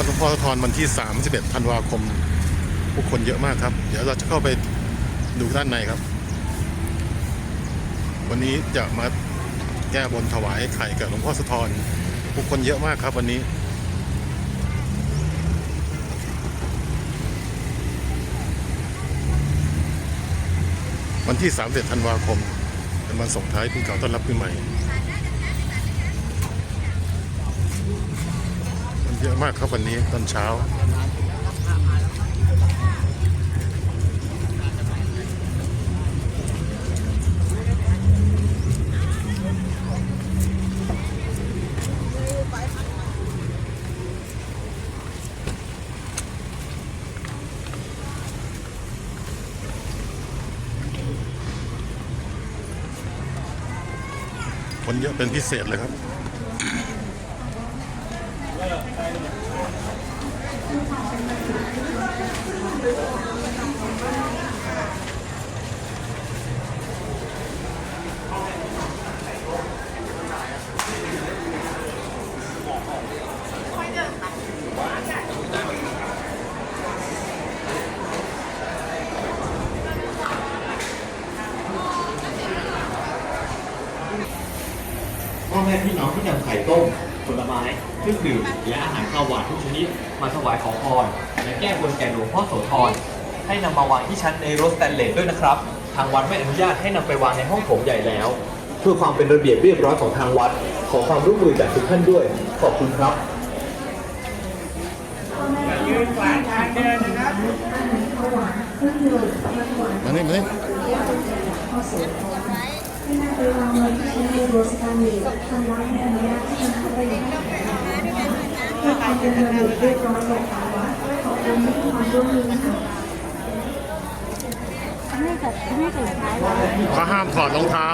วัดหลวงพ่อโสธรวันที่ 31ธันวาคม ผู้คนเยอะมากครับ เดี๋ยวเราจะเข้าไปดูด้านในครับ วันนี้จะมาแก้บนถวายไข่กับหลวงพ่อโสธรผู้คนเยอะมากครับวันนี้วันที่31ธันวาคมเป็นวันส่งท้ายปีเก่าต้อนรับปีใหม่ มัน เยอะมากครับวันนี้ตอนเช้า คนเยอะเป็นพิเศษเลยครับ Thank you. ม่พี่น้องที่นำไข่ต้มผลไม้เครื่องดื่มและอาหารข้าวหวานทุกชนิดมาถวายขอพรและแก้บนแก่หลวงพ่อโสธรให้นำมาวางที่ชั้นในรถสแตนเลสด้วยนะครับ ทางวัดไม่อนุญาตให้นำไปวางในห้องโถงใหญ่แล้ว เพื่อความเป็นระเบียบเรียบร้อยของทางวัด ขอความร่วมมือจากทุกท่านด้วย ขอบคุณครับมานี่มานี่ ไปวางไว้ที่ชั้นในรสถานีทางวัดไม่อนุญาตให้นำเข้าไปในห้องเพื่อความเป็นระเบียบเรียบร้อยของทาวัดขอบคุณที่ความร่วมมือค่ะไม่ตัดไม่ถึงท้ายเขาห้ามถอดรองเท้า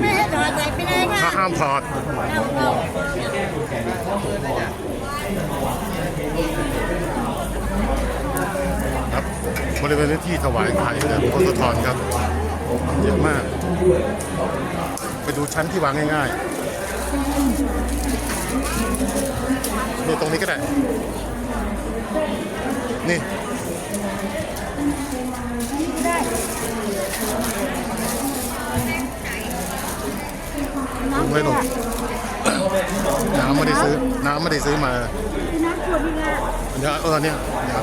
ไม่ให้ถอดใจไปเลยค่ะเขาห้ามถอดครับบริเวณที่ถวายไข่กับหลวงพ่อโสธรครับ เยอะมาก ไปดูชั้นที่วางง่ายๆนี่ตรงนี้ก็ได้ นี่ลงไม่ลงน้ำไม่ได้ซื้อ น้ำไม่ได้ซื้อมาน้ำขวดนี่นะเดี๋ยวเออเนี่ยเดี๋ยว